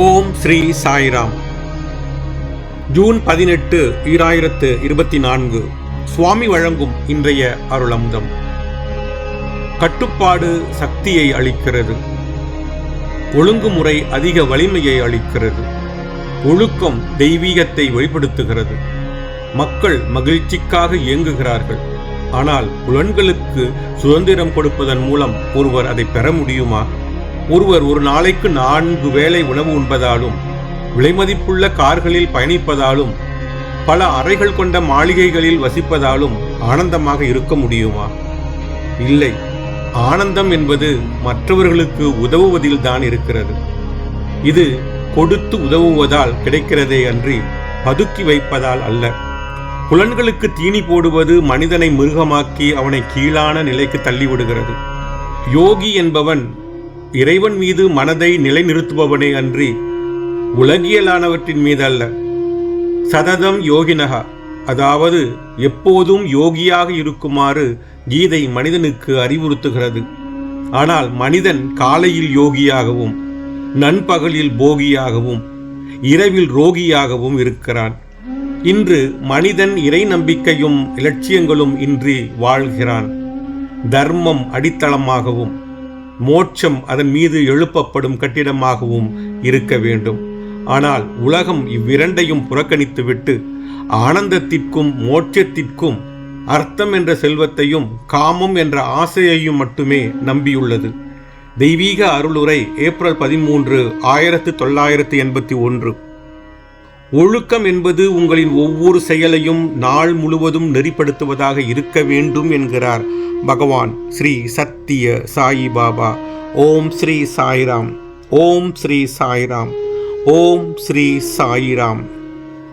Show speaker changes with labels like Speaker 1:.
Speaker 1: ஓம் Sri Sairam. June பதினெட்டு ஈராயிரத்து இருபத்தி நான்கு. சுவாமி வழங்கும் இன்றைய அருளமுதம் கட்டுப்பாடு சக்தியை அளிக்கிறது. ஒழுங்குமுறை அதிக வலிமையை அளிக்கிறது. ஒழுக்கம் தெய்வீகத்தை வெளிப்படுத்துகிறது. மக்கள் மகிழ்ச்சிக்காக இயங்குகிறார்கள். ஆனால் புலன்களுக்கு சுதந்திரம் கொடுப்பதன் மூலம் ஒருவர் அதை பெற முடியுமா? ஒருவர் ஒரு நாளைக்கு நான்கு வேளை உணவு உண்பதாலும் விலைமதிப்புள்ள கார்களில் பயணிப்பதாலும் பல அறைகள் கொண்ட மாளிகைகளில் வசிப்பதாலும் ஆனந்தமாக இருக்க முடியுமா? இல்லை. ஆனந்தம் என்பது மற்றவர்களுக்கு உதவுவதில் தான் இருக்கிறது. இது கொடுத்து உதவுவதால் கிடைக்கிறதே அன்றி பதுக்கி வைப்பதால் அல்ல. புலன்களுக்கு தீனி போடுவது மனிதனை மிருகமாக்கி அவனை கீழான நிலைக்கு தள்ளிவிடுகிறது. யோகி என்பவன் இறைவன் மீது மனதை நிலைநிறுத்துபவனே அன்றி உலகியலானவற்றின் மீது அல்ல சததம் யோகினகா அதாவது எப்போதும் யோகியாக இருக்குமாறு கீதை மனிதனுக்கு அறிவுறுத்துகிறது. ஆனால் மனிதன் காலையில் யோகியாகவும் நண்பகலில் போகியாகவும் இரவில் ரோகியாகவும் இருக்கிறான். இன்று மனிதன் இறை நம்பிக்கையும் இலட்சியங்களும் இன்றி வாழ்கிறான். தர்மம் அடித்தளமாகவும் மோட்சம் அதன் மீது எழுப்பப்படும் கட்டிடமாகவும் இருக்க வேண்டும். ஆனால் உலகம் இவ்விரண்டையும் புறக்கணித்துவிட்டு ஆனந்தத்திற்கும் மோட்சத்திற்கும் அர்த்தம் என்ற செல்வத்தையும் காமம் என்ற ஆசையையும் மட்டுமே நம்பியுள்ளது. தெய்வீக அருளுரை ஏப்ரல் பதிமூன்று ஆயிரத்து தொள்ளாயிரத்து எண்பத்தி ஒன்று. ஒழுக்கம் என்பது உங்களின் ஒவ்வொரு செயலையும் நாள் முழுவதும் நெறிப்படுத்துவதாக இருக்க வேண்டும் என்கிறார் பகவான் ஸ்ரீ சத்திய சாயி பாபா. ஓம் ஸ்ரீ சாய்ராம். ஓம் ஸ்ரீ சாய்ராம். ஓம் ஸ்ரீ சாயிராம்.